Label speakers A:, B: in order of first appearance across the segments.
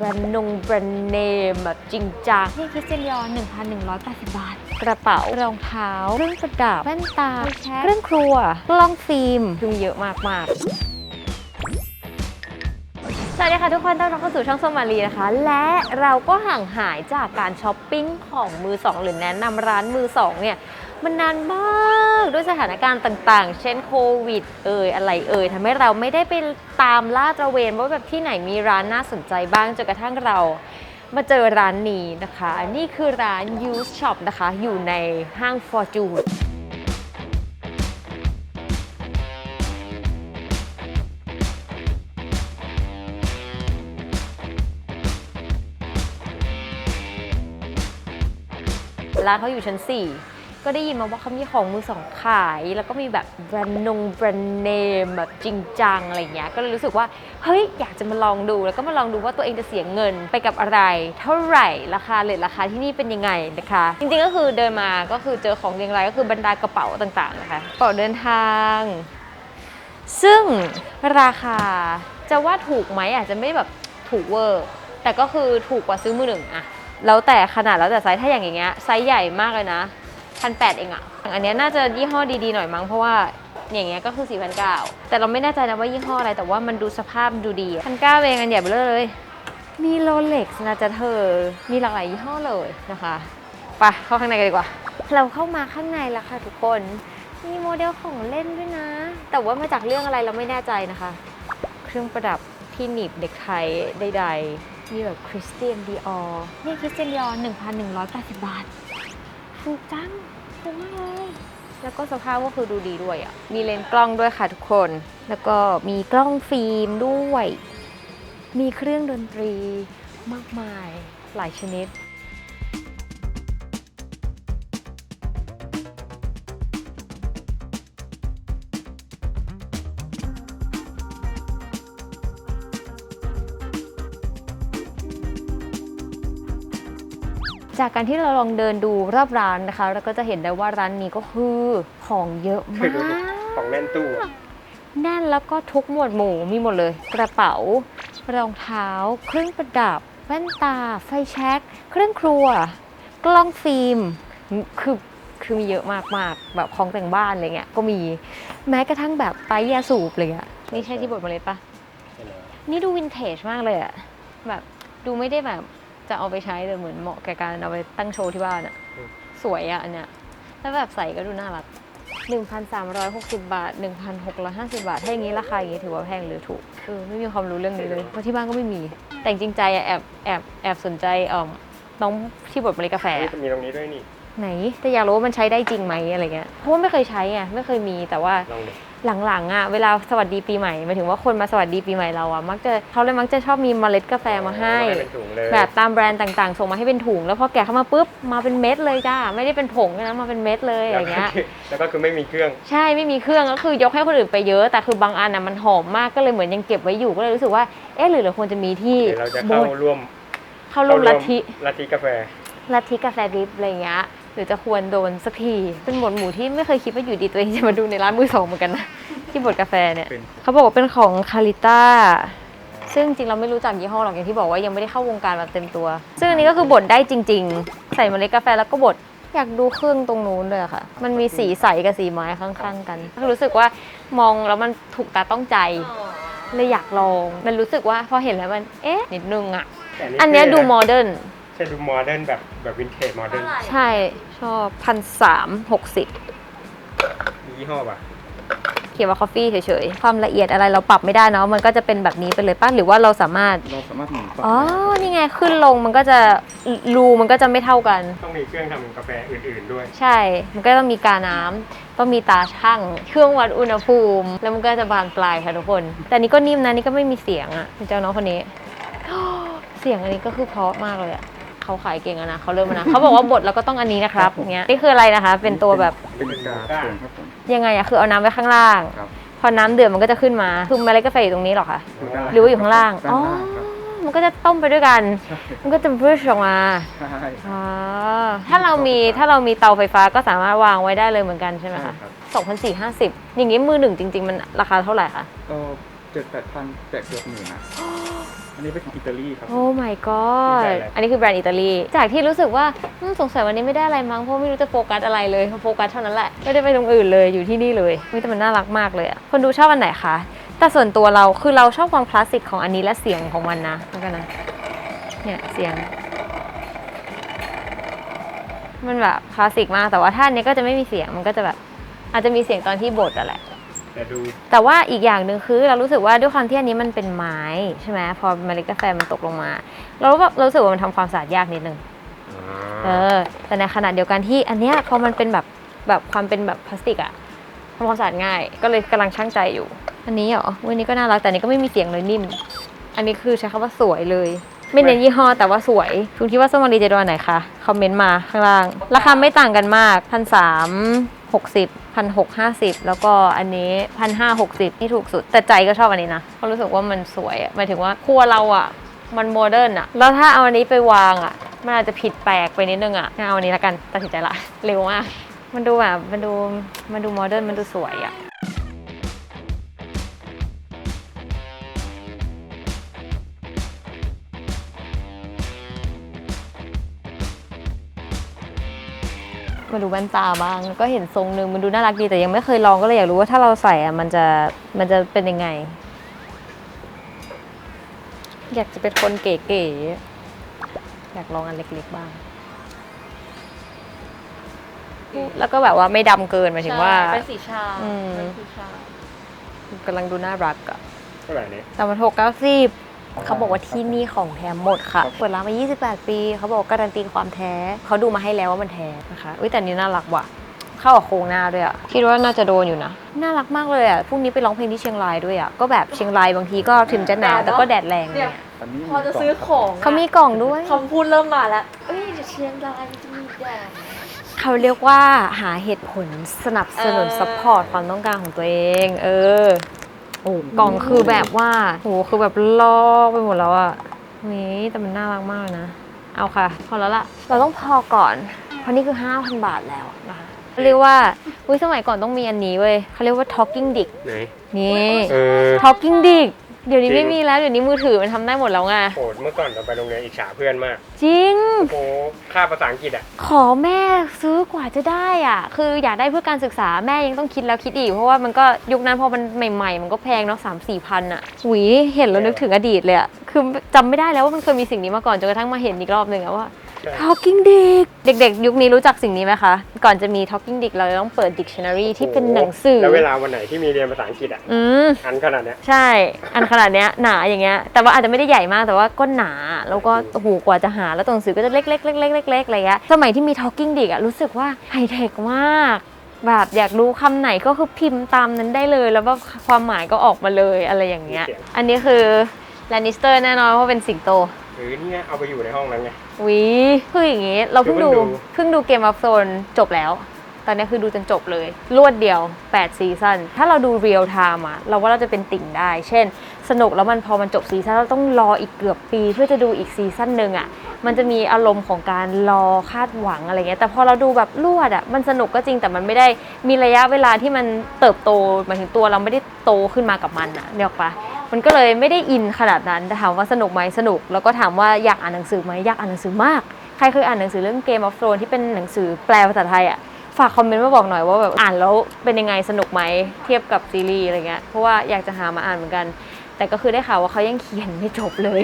A: แบรนด์นงแบรนด์เนมแบบจริงจัง นี่คริสเตียนยอ1,180 บาท กระเป๋ารองเท้าเครื่องประดับแว่นตา เครื่องครัวกล้องฟิล์มคือมีเยอะมากๆสวัสดีค่ะทุกคนต้อนรับเข้าสู่ช่องสมมารีนะคะ และเราก็ห่างหายจากการช้อปปิ้งของมือสองหรือแนะนำร้านมือสองเนี่ย มันนานมากด้วยสถานการณ์ต่างๆ เช่นโควิด เอ่ยอะไรเอ่ยทำให้เราไม่ได้ไปตามล่าตระเวนว่าแบบที่ไหนมีร้านน่าสนใจบ้างจนกระทั่งเรามาเจอร้านนี้นะคะ นี่คือร้าน Use Shop นะคะ อยู่ในห้าง Fortune ร้านเขาอยู่ชั้น 4 ก็ได้ยินมาว่าเขามีของมือสองขาย แล้วก็มีแบบแบรนด์นงแบรนด์เนมแบบจริงจังอะไรเงี้ย ก็เลยรู้สึกว่า เฮ้ย อยากจะมาลองดู แล้วก็มาลองดูว่าตัวเองจะเสียเงินไปกับอะไร เท่าไหร่ราคาเลทราคาที่นี่เป็นยังไงนะคะ จริงๆก็คือเดินมาก็คือเจอของเรียงรายก็คือบรรดากระเป๋าต่างๆนะคะกระเป๋าเดินทาง ซึ่งราคาจะว่าถูกไหมอาจจะไม่แบบถูกเวอร์ แต่ก็คือถูกกว่าซื้อมือหนึ่งอะแล้วแต่ขนาดแล้วแต่ไซส์ถ้าอย่างอย่างเงี้ยไซส์ใหญ่มากเลยนะ พันแปดเองอะอย่างอันเนี้ยน่าจะยี่ห้อดีๆหน่อยมั้งเพราะว่าอย่างเงี้ยก็คือ4 0 0 แต่เราไม่แน่ใจนะว่ายี่ห้ออะไร แต่ว่ามันดูสภาพดูดีพันเก้าเองอันใหญ่ไปเลย มีโรเล็กซ์นะจ๊ะเธอ มีหลากหลายยี่ห้อเลยนะคะไปเข้าข้างในกันดีกว่า เราเข้ามาข้างในแล้วค่ะทุกคน มีโมเดลของเล่นด้วยนะ แต่ว่ามาจากเรื่องอะไรเราไม่แน่ใจนะคะ เครื่องประดับที่หนีบเด็กไทยใดๆมีแบบคริสเตียนดีออนี่คริสเตียนดีออ1,180บาท ถูกจังถูกมากเลยแล้วก็สภาพก็คือดูดีด้วยอะ มีเลนส์กล้องด้วยค่ะทุกคน แล้วก็มีกล้องฟิล์มด้วย มีเครื่องดนตรีมากมายหลายชนิด จากการที่เราลองเดินดูรอบร้านนะคะ เราก็จะเห็นได้ว่าร้านนี้ก็คือของเยอะมาก
B: ของแน่นตู้อะ
A: แน่นแล้วก็ทุกหมวดหมู่มีหมดเลย กระเป๋ารองเท้า เครื่องประดับ แว่นตา ไฟแช็กเครื่องครัว กล้องฟิล์มคือคือมีเยอะมากๆแบบของแต่งบ้านอะไรเงี้ยก็มีแม้กระทั่งแบบไปยาสูบเลยอะนี่ใช่ที่บดเมาเลยปะ
B: ใช่แล้ว
A: นี่ดูวินเทจมากเลยอะแบบดูไม่ได้แบบ จะเอาไปใช้เลยเหมือนเหมาะแก่การเอาไปตั้งโชว์ที่บ้านอะสวยอะอันเนี้ยแล้วแบบใส่ก็ดูน่ารัก 1,360 บาท 1,650 บาท ถ้าอย่างนี้ราคาอย่างนี้ถือว่าแพงหรือถูกเออไม่มีความรู้เรื่องนี้เลย เพราะที่บ้านก็ไม่มี แต่จริงๆใจอะแอบแอบแอบสนใจเอ่อน้องที่บดเมล็ดกาแฟ
B: เฮ้ย
A: อะ
B: มีตรงนี้ด้วยนี่
A: ไหนแต่อยากรู้ว่ามันใช้ได้จริงไหมอะไรเงี้ยเพราะว่าไม่เคยใช้ไงไม่เคยมีแต่ว่า
B: ลองดู
A: หลังๆอะเวลาสวัสดีปีใหม่หมายถึงว่าคนมาสวัสดีปีใหม่เราอะมักจะเขาเลยมักจะชอบมีเมล็ดกาแฟมาให้
B: เอเป็นถุงเลย
A: แบบตามแบรนด์ต่างๆ ส่งมาให้เป็นถุง แล้วพอแกะเข้ามาปุ๊บมาเป็นเม็ดเลยจ้าไม่ได้เป็นผงนะมาเป็นเม็ดเลยอะไรเงี้ย
B: แล้วก็คือไม่มีเครื่อง
A: ใช่ไม่มีเครื่องก็คือยกให้คนอื่นไปเยอะ แต่คือบางอันอะมันหอมมากก็เลยเหมือนยังเก็บไว้อยู่ก็เลยรู้สึกว่าเอ๊ะหรือเราควรจะมีที่
B: เดี๋ยวเราจะ
A: บ
B: เข้า
A: ด
B: ร่วม
A: เข้าร่วมลัทธิ
B: ลัทธิกาแฟ
A: ลัทธิกาแฟดริปอะไรเงี้ยห รือจะควรโดนสักทีเป็นหมวดหมู่ที่ไม่เคยคิดว่าอยู่ดีตัวเองจะมาดูในร้านมือสองเหมือนกันนะ ที่บดกาแฟเนี่ย
B: เป็น
A: เขาบอกว่าเป็นของคาริต้าซึ่งจริงเราไม่รู้จักยี่ห้อหรอกอย่างที่บอกว่ายังไม่ได้เข้าวงการแบบเต็มตัว ซึ่งอันนี้ก็คือบดได้จริง ๆ ใส่เมล็ดกาแฟแล้วก็บดอยากดูเครื่องตรงนู้นเลยอะค่ะ มันมีสีใสกับสีไม้ข้างๆ กันก็รู้สึกว่ามองแล้วมันถูกตาต้องใจเลยอยากลอง มันรู้สึกว่าพอเห็นแล้วมันเอ๊ะนิดนึงอะ
B: แต่
A: อันเนี้ยดูโม
B: อ
A: เดิร์น
B: ใช่ดูโมเดิร์นแบบแบบวินเทจโมเดิร์น
A: ใช่ ชอบพันสามหกสิบ
B: มียี่ห้อป่ะ
A: เขียนว่าคอฟฟี่เฉยๆ ความละเอียดอะไรเราปรับไม่ได้เนาะ มันก็จะเป็นแบบนี้ไปเลยป่ะ หรือว่าเราสามารถ
C: เราสามารถหมุนปรับ
A: อ๋อ
C: ได้
A: นี่ไง ขึ้นลงมันก็จะรูมันก็จะไม่เท่ากัน
B: ต้องมีเครื่องทำกาแฟอื่นๆด้วย
A: ใช่ มันก็ต้องมีกาน้ำต้องมีตาช่าง เครื่องวัดอุณหภูมิ แล้วมันก็จะบานปลายค่ะทุกคน แต่นี่ก็นิ่มนะ นี่ก็ไม่มีเสียงอะ่ะเจ้าน้องคนนี้ เสียงอันนี้ก็คือเพราะมากเลยอะ่ะ เขาขายเก่งอะนะเขาเริ่มแล้วนะเขาบอกว่าบทแล้วก็ต้องอันนี้นะครับอย่างเงี้ยนี่คืออะไรนะคะ เป็นตัวแบบ
C: เป็นกาเสียงครับผม
A: ยังไงอะคือเอาน้ำไว้ข้างล่าง
C: ครับ
A: พอน้ำเดือดมันก็จะขึ้นมาคือเมล็ดกาแฟอยู่ตรงนี้เหรอคะ
C: ดูได้
A: หรือว่าอยู่ข้างล่าง
C: ด้าน
A: อ๋อ
C: ล่างครับ
A: มันก็จะต้มไปด้วยกัน
C: ใช่
A: มันก็จะบรูชออกมา
C: ใช่
A: อ๋อถ้าเรามีถ้าเรามีเตาไฟฟ้าก็สามารถวางไว้ได้เลยเหมือนกันใช่ไหม
C: ใช่
A: คะ
C: ครับ
A: สองพันสี่ห้าสิบอย่างนี้มือหนึ่งจริง ๆ มันราคาเท่าไหร่คะ
C: ก็เจ็ดแปดพันแปดเกือบหมื่นนะ อันนี้เป็นของอิตาลีครับ
A: โอ้ my god อันนี้คือแบรนด์อิตาลี จากที่รู้สึกว่าอืมสงสัยวันนี้ไม่ได้อะไรมั้ง เพราะไม่รู้จะโฟกัสอะไรเลยโฟกัสเท่านั้นแหละ ไม่ได้ไปตรงอื่นเลย อยู่ที่นี่เลยวิแต่มันน่ารักมากเลยอะคนดูชอบอันไหนคะ แต่ส่วนตัวเราคือเราชอบความคลาสสิกของอันนี้และเสียงของมันนะแล้วกันนะ เนี่ยเสียง มันแบบคลาสสิกมาก แต่ว่าถ้าอันนี้ก็จะไม่มีเสียง มันก็จะแบบอาจจะมีเสียงตอนที่บทอะแหละ
B: แต่ดู
A: แต่ว่าอีกอย่างหนึ่งคือ เรารู้สึกว่าด้วยความที่อันนี้มันเป็นไม้ใช่ไหมพอเมล็ดกาแฟมันตกลงมา เราแบบเรารู้สึกว่ามันทำความสะอาดยากนิดนึงเออ แต่ในขณะเดียวกันที่อันเนี้ยพอมันเป็นแบบแบบความเป็นแบบพลาสติกอะทำความสะอาดง่าย ก็เลยกำลังช่างใจอยู่ อันนี้เหรอวันนี้ก็น่ารักแต่อันนี้ก็ไม่มีเสียงเลยนิ่ม อันนี้คือใช้คำว่าสวยเลย ไม่เน้นยี่ห้อแต่ว่าสวยคุณคิดว่าส้มมารีจะโดนอันไหนคะคอมเมนต์มาข้างล่าง ราคาไม่ต่างกันมากพันสามหกสิบ พันหกห้าสิบแล้วก็อันนี้พันห้าหกสิบที่ถูกสุด แต่ใจก็ชอบอันนี้นะเพราะรู้สึกว่ามันสวยหมายถึงว่าครัวเราอะมันโมเดิร์นอะแล้วถ้าเอาอันนี้ไปวางอะมันอาจจะผิดแปลกไปนิดนึงอะงั้นเอาอันนี้ละกันตัดสินใจละเร็วมากมันดูแบบมันดูมันดูโมเดิร์นมันดูสวยอะ มาดูแว่นตาบ้างก็เห็นทรงหนึ่งมันดูน่ารักดีแต่ยังไม่เคยลองก็เลยอยากรู้ว่าถ้าเราใส่อะมันจะมันจะเป็นยังไง อยากจะเป็นคนเก๋ๆอยากลองอันเล็กๆบ้าง แล้วก็แบบว่าไม่ดำเกินหมายถึงว่า
D: เป็นสีชา
A: อืม
D: เป็นสีชากำ
A: ลังดูน่ารักอะ
B: เท่าไหร่เนี่ย
A: แต่มันหกเก้าสิบ เขาบอกว่าที่นี่ของแท้หมดค่ะ เปิดร้านมา 28 ปี เขาบอกการันตีความแท้ เขาดูมาให้แล้วว่ามันแท้นะคะอุ้ยแต่อันนี้น่ารักว่ะ เข้ากับโครงหน้าด้วยอะคิดว่าน่าจะโดนอยู่นะ น่ารักมากเลยอะพรุ่งนี้ไปร้องเพลงที่เชียงรายด้วยอะก็แบบเชียงรายบางทีก็ถึงจะหนาวแต่ก็แดดแรง
D: เนี่
A: เนี่ยย
C: อันนี้
D: พอจะซื้อของ
A: เขามีกล่องด้วย
D: คำพูดเริ่มมาแล้วเอ้ยเดี๋ยวเชียงรายมันจะมีแดด
A: เขาเรียกว่าหาเหตุผลสนับสนุน
D: เออ
A: ซัพพอร์ตความต้องการของตัวเอง เออ โอ้กล่องคือแบบว่าโหคือแบบลอกไปหมดแล้วอะนี่แต่มันน่ารักมากเลยนะ เอาค่ะ พอแล้วล่ะเราต้องพอก่อน เพราะนี่คือ 5,000 บาทแล้วนะคะเรียกว่าอุ้ยสมัยก่อนต้องมีอันนี้เว้ยเขาเรียกว่า talking dick
B: ไหน
A: นี่
B: เออ
A: talking dick เดี๋ยวนี้
B: จริง
A: ไม่มีแล้ว เดี๋ยวนี้มือถือมันทำได้หมดแล้วไง
B: โหดเมื่อก่อนเราไปโรงเรียนอิจฉาเพื่อนมาก
A: จริง
B: โอ้ค่าภาษาอังกฤษอะ
A: ขอแม่ซื้อกว่าจะได้อะ คืออยากได้เพื่อการศึกษาแม่ยังต้องคิดแล้วคิดอีก เพราะว่ามันก็ยุคนั้นพอมันใหม่ๆ มันก็แพงเนาะสามสี่พันอะหุยเห็นแล้วนึกถึงอดีตเลยอะ คือจำไม่ได้แล้วว่ามันเคยมีสิ่งนี้มาก่อนจนกระทั่งมาเห็นอีกรอบหนึ่งอะว่า
B: ใช่
A: Talking Dick เด็กๆ ยุคนี้รู้จักสิ่งนี้ไหมคะ ก่อนจะมี Talking Dick เราจะต้องเปิด dictionary ที่เป็นหนังสือ
B: แล้วเวลาวันไหนที่มีเรียนภาษาอังกฤษอะ
A: อืม
B: อันขนาดเนี้ย
A: ใช่ อันขนาดเนี้ยหนาอย่างเงี้ย แต่ว่าอาจจะไม่ได้ใหญ่มากแต่ว่าก็หนา แล้วก็โอ้โหกว่าจะหา แล้วตัวหนังสือก็จะเล็กๆเล็กๆเล็กๆอะไรเงี้ย สมัยที่มี Talking Dick อะรู้สึกว่าไฮเทคมาก แบบอยากรู้คำไหนก็คือพิมพ์ตามนั้นได้เลย แล้วว่าความหมายก็ออกมาเลยอะไรอย่างเงี้ย อันนี้คือแลนิสเตอร์แน่นอนเพราะเป็นสิงโต
B: หรือเนี่ยเอาไปอยู่ในห้องนั้นไง
A: วิคืออย่างงี้ เราเพิ่งดู
B: คือเพิ่งดู
A: เพิ่งดูเกม of โซนจบแล้ว ตอนนี้คือดูจนจบเลย รวดเดียว 8 ซีซั่นถ้าเราดูเรียลไทม์อะเราว่าเราจะเป็นติ่งได้ เช่น สนุกแล้วมันพอมันจบซีซั่นเราต้องรออีกเกือบปี เพื่อจะดูอีกซีซั่นหนึ่งอะมันจะมีอารมณ์ของการรอคาดหวังอะไรเงี้ยแต่พอเราดูแบบรวดอะมันสนุกก็จริงแต่มันไม่ได้มีระยะเวลาที่มันเติบโตหมายถึงตัวเราไม่ได้โตขึ้นมากับมันอะเนี่ยหรอกปะ มันก็เลยไม่ได้อินขนาดนั้นแต่ถามว่าสนุกไหมสนุก แล้วก็ถามว่าอยากอ่านหนังสือไหมอยากอ่านหนังสือมาก ใครเคยอ่านหนังสือเรื่อง Game of Thrones ที่เป็นหนังสือแปลภาษาไทยอะฝากคอมเมนต์มาบอกหน่อยว่าแบบอ่านแล้วเป็นยังไงสนุกไหมเทียบกับซีรีส์อะไรเงี้ยเพราะว่าอยากจะหามาอ่านเหมือนกัน แต่ก็คือได้ข่าวว่าเขายังเขียนไม่จบเลย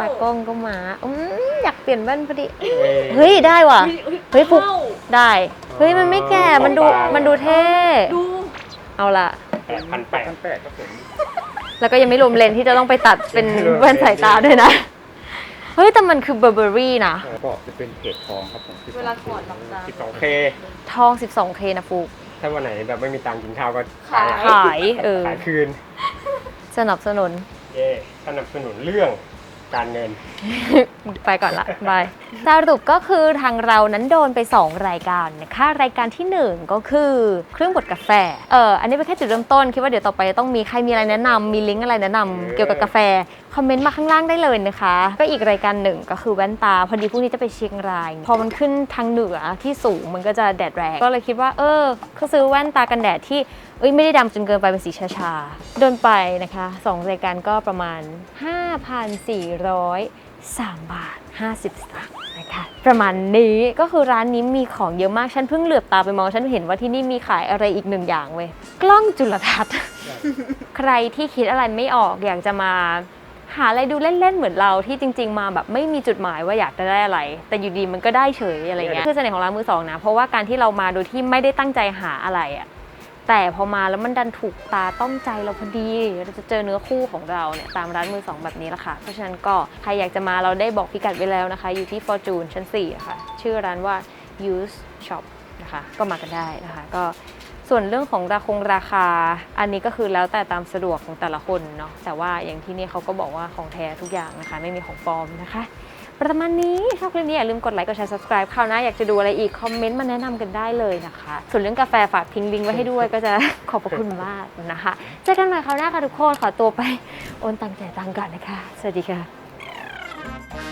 A: ตากล้องก็มาอืมอยากเปลี่ยนแว่นพอดี
B: เฮ้ย
A: เฮ้ยได้ว่ะ
D: อุ๊
A: เฮ้ยฟุก
D: เข้า
A: ได้ เฮ้ยมันไม่แก่ มันดู มันดูเท่
D: ดู
A: เอาละ
B: แปดพันแปด
C: พันแปดครับผม
A: แล้วก็ยังไม่รวมเลนส์ที่จะต้องไปตัดเป็นแว่นสายตาด้วยนะ เฮ้ย แต่มันคือเบอร์เบอรี่นะ
C: ก็จะเป็นเพจทองครับผม
D: เวลากดหลับตา
B: สิบสองเค
A: ทอง 12K นะฟูก
B: ถ้าวันไหนแบบไม่มีตังค์กินข้าวก็
D: ขาย
A: ขายเออ
B: ขายคืน
A: สนับสนุน
B: เย่สนับสนุนเรื่อง การเงิน
A: ไปก่อนละ บาย สรุปก็คือทางเรานั้นโดนไป 2 รายการนะคะรายการที่ 1 ก็คือเครื่องบดกาแฟ เอออันนี้เป็นแค่จุดเริ่มต้น คิดว่าเดี๋ยวต่อไปจะต้องมีใครมีอะไรแนะนำมีลิงก์อะไรแนะนำ
B: เออ
A: เกี่ยวกับกาแฟ คอมเมนต์มาข้างล่างได้เลยนะคะ ก็อีกรายการหนึ่งก็คือแว่นตา พอดีพรุ่งนี้จะไปเชียงราย พอมันขึ้นทางเหนือที่สูงมันก็จะแดดแรง ก็เลยคิดว่า เออก็ซื้อแว่นตากันแดดที่เอ้ยไม่ได้ดำจนเกินไปเป็นสีชาๆเดินไปนะคะสองรายการก็ประมาณ 5,403 บาท 50 สตางค์นะคะประมาณนี้ก็คือร้านนี้มีของเยอะมาก ฉันเพิ่งเหลือบตาไปมอง ฉันเห็นว่าที่นี่มีขายอะไรอีกหนึ่งอย่างเว้ยกล้องจุลทรรศน์ ใครที่คิดอะไรไม่ออกอยากจะมา หาอะไรดูเล่นๆเหมือนเราที่จริง ๆ มาแบบไม่มีจุดหมายว่าอยากจะได้อะไร แต่อยู่ดีมันก็ได้เฉยอะไรเงี้ยคือเสน่ห์ของร้านมือสองนะ เพราะว่าการที่เรามาโดยที่ไม่ได้ตั้งใจหาอะไรอะแต่พอมาแล้วมันดันถูกตาต้องใจเราพอดี เราจะเจอเนื้อคู่ของเราเนี่ยตามร้านมือสองแบบนี้แหละค่ะ เพราะฉะนั้นก็ใครอยากจะมาเราได้บอกพิกัดไว้แล้วนะคะ อยู่ที่ Fortune ชั้น4นะคะชื่อร้านว่า Use Shop นะคะ ก็มากันได้นะคะ ก็ ส่วนเรื่องของราคงราคา อันนี้ก็คือแล้วแต่ตามสะดวกของแต่ละคนเนาะแต่ว่าอย่างที่นี่เขาก็บอกว่าของแท้ทุกอย่างนะคะ ไม่มีของปลอมนะคะ ประมาณนี้ชอบคลิปนี้อย่าลืมกดไลค์กดแชร์ subscribe คราวหน้าอยากจะดูอะไรอีก คอมเมนต์มาแนะนำกันได้เลยนะคะ ส่วนเรื่องกาแฟฝากทิ้งลิงก์ไว้ให้ด้วยก็จะขอบพระคุณมากนะคะเจอกันใหม่คราวหน้าค่ะทุกคนขอตัวไปโอนตังค์จ่ายตังค์ก่อนนะคะ สวัสดีค่ะ